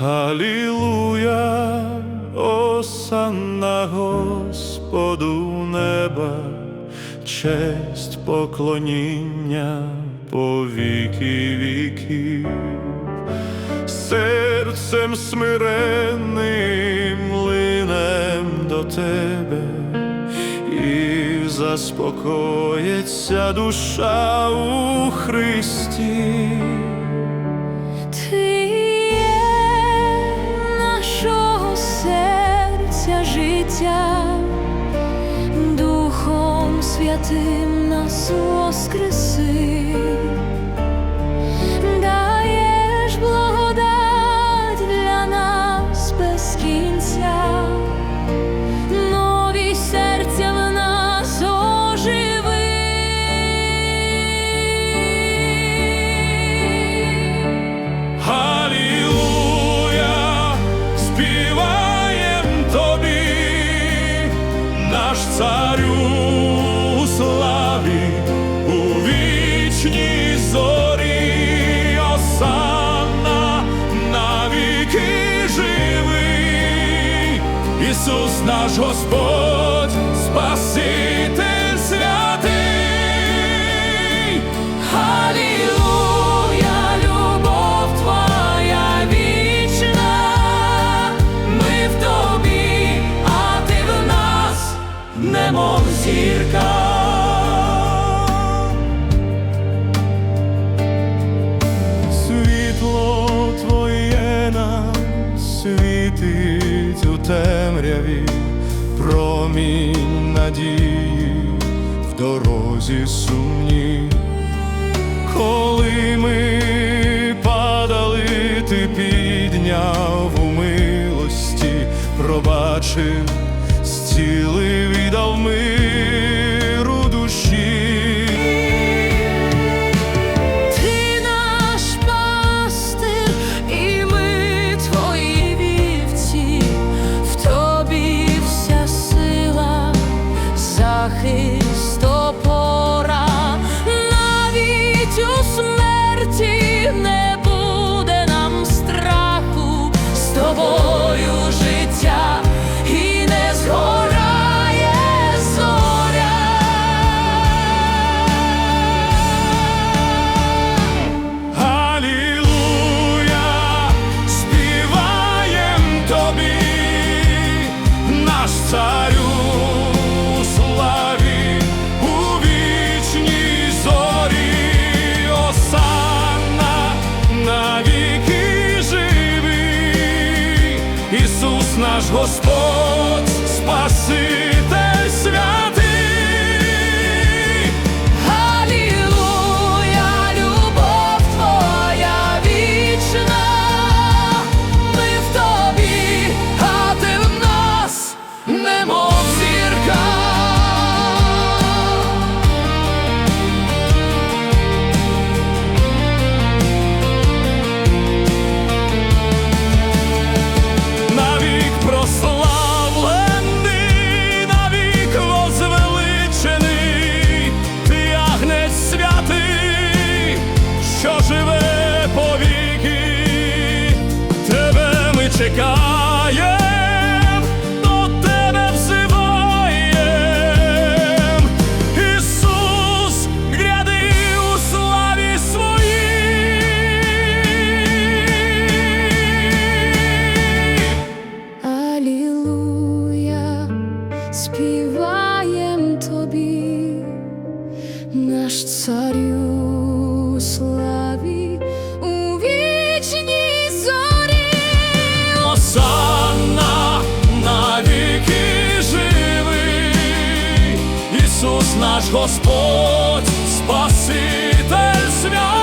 Алілуя, осанна Господу неба, честь поклоніння по віки віків, серцем смиренним линем до тебе, і заспокоїться душа у Христі. Ти життя, Духом Святим нас воскреси, Ісус наш Господь, Спаситель святий. Алілуя, любов твоя вічна, ми в тобі, а ти в нас, немов зірка. Світло твоє нам світить темряві, промінь надії в дорозі сумні. Коли ми падали, ти підняв у милості, пробачив, Ісус наш Господь, Спаситель ми до тебе взиваєм, Ісус, гряди у славі своїй. Співаєм Господь Спаситель свят.